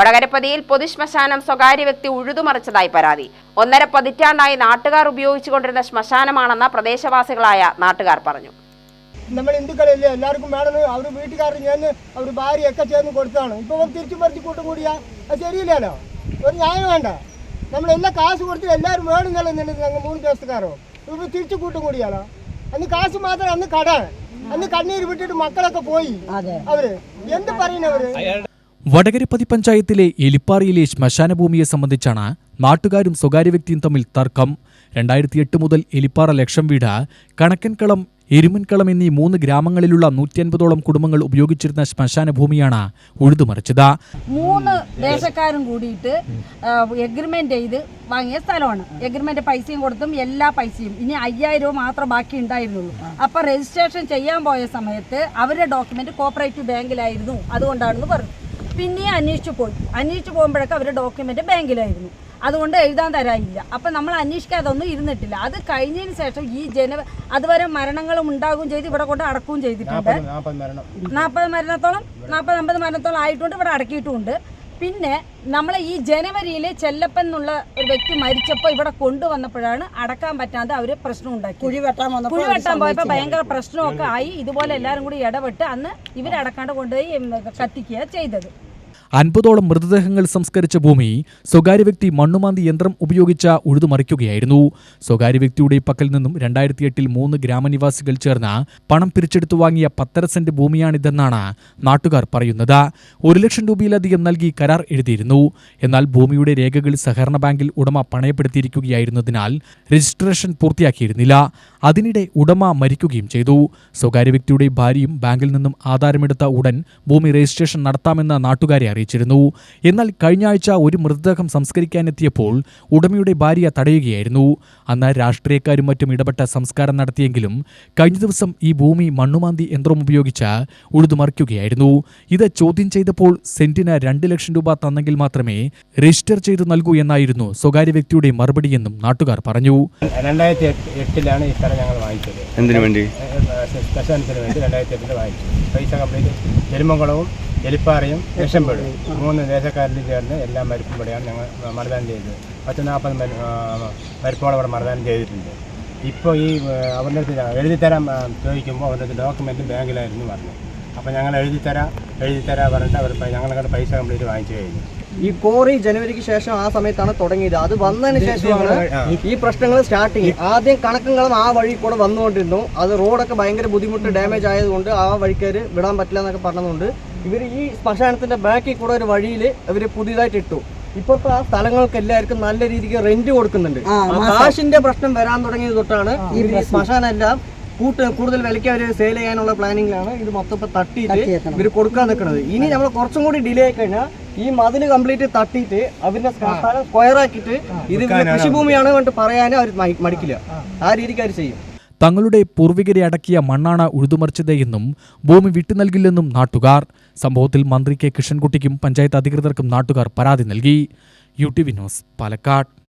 വടകരപ്പതിയിൽ പൊതുശ്മശാനം സ്വകാര്യ വ്യക്തി ഉഴുതുമറിച്ചതായി പരാതി. ഒന്നര പതിറ്റാണ്ടായി നാട്ടുകാർ ഉപയോഗിച്ചുകൊണ്ടിരുന്ന ശ്മശാനമാണെന്ന പ്രദേശവാസികളായ നാട്ടുകാർ പറഞ്ഞു. നമ്മൾ ഹിന്ദുക്കളല്ലേ എല്ലാവർക്കും വേണമെന്ന് അവർ വീട്ടുകാർ ഞാൻ അവർ ഭാര്യയൊക്കെ ചേർന്ന് കൊടുത്താണ് ഇപ്പോൾ അവർ തിരിച്ചു പറിച്ചു കൂട്ടും കൂടിയാ. അത് ശരിയില്ലല്ലോ. ഒരു ന്യായം വേണ്ട. നമ്മൾ നമ്മളെല്ലാം കാശ് കൊടുത്ത് എല്ലാവരും വേണം എന്നുള്ളത് ഞങ്ങൾ മൂന്ന് ദിവസക്കാരോ ഇപ്പോൾ തിരിച്ചു കൂട്ടും കൂടിയാലോ. അന്ന് കാശ് മാത്രം അന്ന് കട. അന്ന് കണ്ണീര് വിട്ടിട്ട് മക്കളൊക്കെ പോയി. അവർ എന്ത് പറയുന്നവര്? വടകരപ്പതി പഞ്ചായത്തിലെ എലിപ്പാറയിലെ ശ്മശാന ഭൂമിയെ സംബന്ധിച്ചാണ് നാട്ടുകാരും സ്വകാര്യ വ്യക്തിയും തമ്മിൽ തർക്കം. രണ്ടായിരത്തി എട്ട് മുതൽ എലിപ്പാറ ലക്ഷം വീട് കണക്കൻകളം എരുമൻകളം എന്നീ മൂന്ന് ഗ്രാമങ്ങളിലുള്ള നൂറ്റി അൻപതോളം കുടുംബങ്ങൾ ഉപയോഗിച്ചിരുന്ന ശ്മശാന ഭൂമിയാണ് ഉഴുതുമറിച്ചത്. മൂന്ന് ദേശക്കാരും കൂടിയിട്ട് എഗ്രിമെന്റ് ചെയ്ത് വാങ്ങിയ സ്ഥലമാണ്. എഗ്രിമെന്റ് പൈസയും കൊടുത്തും എല്ലാ പൈസയും. ഇനി അയ്യായിരം രൂപ മാത്രം ബാക്കി ഉണ്ടായിരുന്നുള്ളൂ. അപ്പൊ രജിസ്ട്രേഷൻ ചെയ്യാൻ പോയ സമയത്ത് അവരുടെ ഡോക്യുമെന്റ് കോപ്പറേറ്റീവ് ബാങ്കിലായിരുന്നു. അതുകൊണ്ടാണെന്ന് പറഞ്ഞു. പിന്നെയും അന്വേഷിച്ചു പോയി. അന്വേഷിച്ചു പോകുമ്പോഴൊക്കെ അവരുടെ ഡോക്യുമെന്റ് ബാങ്കിലായിരുന്നു. അതുകൊണ്ട് എഴുതാൻ തരാനില്ല. അപ്പം നമ്മൾ അന്വേഷിക്കാതെ ഒന്നും ഇരുന്നിട്ടില്ല. അത് കഴിഞ്ഞതിന് ശേഷം ഈ ജന അതുവരെ മരണങ്ങളും ഉണ്ടാകുകയും ചെയ്ത് ഇവിടെ കൊണ്ട് അടക്കുകയും ചെയ്തിട്ടുണ്ട്. നാൽപ്പത് മരണം. നാൽപ്പത് മരണത്തോളം നാൽപ്പത് അമ്പത് മരണത്തോളം ആയിട്ടുണ്ട് ഇവിടെ അടക്കിയിട്ടുമുണ്ട് പിന്നെ നമ്മളെ ഈ ജനുവരിയിൽ ചെല്ലപ്പൻ എന്നുള്ള ഒരു വ്യക്തി മരിച്ചപ്പോൾ ഇവിടെ കൊണ്ടുവന്നപ്പോഴാണ് അടക്കാൻ പറ്റാതെ അവർ പ്രശ്നം ഉണ്ടാക്കി കുഴി വെട്ടാൻ കുഴി വെട്ടാൻ പോയപ്പോൾ ഭയങ്കര പ്രശ്നമൊക്കെ ആയി. ഇതുപോലെ എല്ലാവരും കൂടി ഇടപെട്ട് അന്ന് ഇവരടക്കാണ്ട് കൊണ്ടുപോയി കത്തിക്കുക ചെയ്തത്. അൻപതോളം മൃതദേഹങ്ങൾ സംസ്കരിച്ച ഭൂമി സ്വകാര്യ വ്യക്തി മണ്ണുമാന്തി യന്ത്രം ഉപയോഗിച്ച ഉഴുതുമറിക്കുകയായിരുന്നു. സ്വകാര്യ വ്യക്തിയുടെ പക്കൽ നിന്നും രണ്ടായിരത്തി എട്ടിൽ മൂന്ന് ഗ്രാമനിവാസികൾ ചേർന്ന് പണം പിരിച്ചെടുത്തു വാങ്ങിയ പത്തര സെന്റ് ഭൂമിയാണിതെന്നാണ് നാട്ടുകാർ പറയുന്നത്. ഒരു ലക്ഷം രൂപയിലധികം നൽകി കരാർ എഴുതിയിരുന്നു. എന്നാൽ ഭൂമിയുടെ രേഖകൾ സഹകരണ ബാങ്കിൽ ഉടമ പണയപ്പെടുത്തിയിരിക്കുകയായിരുന്നതിനാൽ രജിസ്ട്രേഷൻ പൂർത്തിയാക്കിയിരുന്നില്ല. അതിനിടെ ഉടമ മരിക്കുകയും ചെയ്തു. സ്വകാര്യ വ്യക്തിയുടെ ഭാര്യയും ബാങ്കിൽ നിന്നും ആധാരമെടുത്ത ഉടൻ ഭൂമി രജിസ്ട്രേഷൻ നടത്താമെന്ന് നാട്ടുകാരെ അറിയിച്ചിരുന്നു. എന്നാൽ കഴിഞ്ഞ ആഴ്ച ഒരു മൃതദേഹം സംസ്കരിക്കാനെത്തിയപ്പോൾ ഉടമയുടെ ഭാര്യ തടയുകയായിരുന്നു. അന്ന് രാഷ്ട്രീയക്കാരും മറ്റും ഇടപെട്ട സംസ്കാരം നടത്തിയെങ്കിലും കഴിഞ്ഞ ദിവസം ഈ ഭൂമി മണ്ണുമാന്തി യന്ത്രം ഉപയോഗിച്ച് ഉഴുതുമറിക്കുകയായിരുന്നു. ഇത് ചോദ്യം ചെയ്തപ്പോൾ സെന്റിന് രണ്ട് ലക്ഷം രൂപ തന്നെങ്കിൽ മാത്രമേ രജിസ്റ്റർ ചെയ്തു നൽകൂ എന്നായിരുന്നു സ്വകാര്യ വ്യക്തിയുടെ മറുപടിയെന്നും നാട്ടുകാർ പറഞ്ഞു. രണ്ടായിരത്തി എട്ടിലാണ് ഈ സ്ഥലം ഞങ്ങൾ വാങ്ങിച്ചത്. എന്തിനു വേണ്ടി? ശ്മശാനത്തിന് വേണ്ടി രണ്ടായിരത്തി എട്ടിൽ വാങ്ങിച്ചു പൈസ കംപ്ലീറ്റ്. എരുമംകുളവും എലിപ്പാറയും രക്ഷംപേടും മൂന്ന് ദേശക്കാരിലും ചേർന്ന് എല്ലാം മരുപ്പുംപടിയാണ് ഞങ്ങൾ മർദ്ദാനം ചെയ്തത്. പത്ത് നാൽപ്പത് മരുപ്പോളം അവിടെ മർദ്ദാനം ചെയ്തിട്ടുണ്ട്. ഇപ്പോൾ ഈ അവരുടെ അടുത്ത് എഴുതി തരാൻ ചോദിക്കുമ്പോൾ അവരുടെ അടുത്ത് ഡോക്യുമെന്റ് ബാങ്കിലായിരുന്നു പറഞ്ഞു അപ്പോൾ ഞങ്ങൾ എഴുതി തരാം എഴുതി തരാം പറഞ്ഞിട്ട് അവർ പൈ- പൈസ കംപ്ലീറ്റ് വാങ്ങിച്ചു കഴിഞ്ഞു. ഈ കോറി ജനുവരിക്ക് ശേഷം ആ സമയത്താണ് തുടങ്ങിയത്. അത് വന്നതിന് ശേഷമാണ് ഈ പ്രശ്നങ്ങൾ സ്റ്റാർട്ടിങ് ആദ്യം കണക്കങ്ങളും ആ വഴി കൂടെ വന്നുകൊണ്ടിരുന്നു. അത് റോഡൊക്കെ ഭയങ്കര ബുദ്ധിമുട്ട് ഡാമേജ് ആയതുകൊണ്ട് ആ വഴിക്കാര് വിടാൻ പറ്റില്ല എന്നൊക്കെ പറഞ്ഞതുകൊണ്ട് ഇവർ ഈ ശ്മശാനത്തിന്റെ ബാക്കിൽ കൂടെ ഒരു വഴിയിൽ ഇവർ പുതിയതായിട്ട് ഇട്ടു. ഇപ്പോഴത്തെ ആ സ്ഥലങ്ങൾക്ക് എല്ലാവർക്കും നല്ല രീതിക്ക് റെന്റ് കൊടുക്കുന്നുണ്ട്. ആ കാശിന്റെ പ്രശ്നം വരാൻ തുടങ്ങിയത് തൊട്ടാണ് ഈ ശ്മശാനം എല്ലാം കൂട്ട് കൂടുതൽ വിലയ്ക്ക് അവർ സെയിൽ ചെയ്യാനുള്ള പ്ലാനിങ്ങിലാണ് ഇത് മൊത്തം തട്ടിയിട്ട് ഇവർ കൊടുക്കാൻ നിൽക്കുന്നത് ഇനി നമ്മൾ കുറച്ചും കൂടി ഡിലേ ആയി കഴിഞ്ഞാൽ ഈ മതിൽ കംപ്ലീറ്റ് തട്ടിയിട്ട് അവരുടെ സ്ഥലം ഇത് കൃഷിഭൂമിയാണ് പറഞ്ഞിട്ട് പറയാൻ അവർ മടിക്കില്ല. ആ. രീതിക്ക് അവർ ചെയ്യും. തങ്ങളുടെ പൂർവികരെ അടക്കിയ മണ്ണാണ് ഉഴുതുമറിച്ചത് എന്നും ഭൂമി വിട്ടു നൽകില്ലെന്നും നാട്ടുകാർ. സംഭവത്തിൽ മന്ത്രി കെ കൃഷ്ണൻകുട്ടിക്കും പഞ്ചായത്ത് അധികൃതർക്കും നാട്ടുകാർ പരാതി നൽകി. U T V news Palakkad.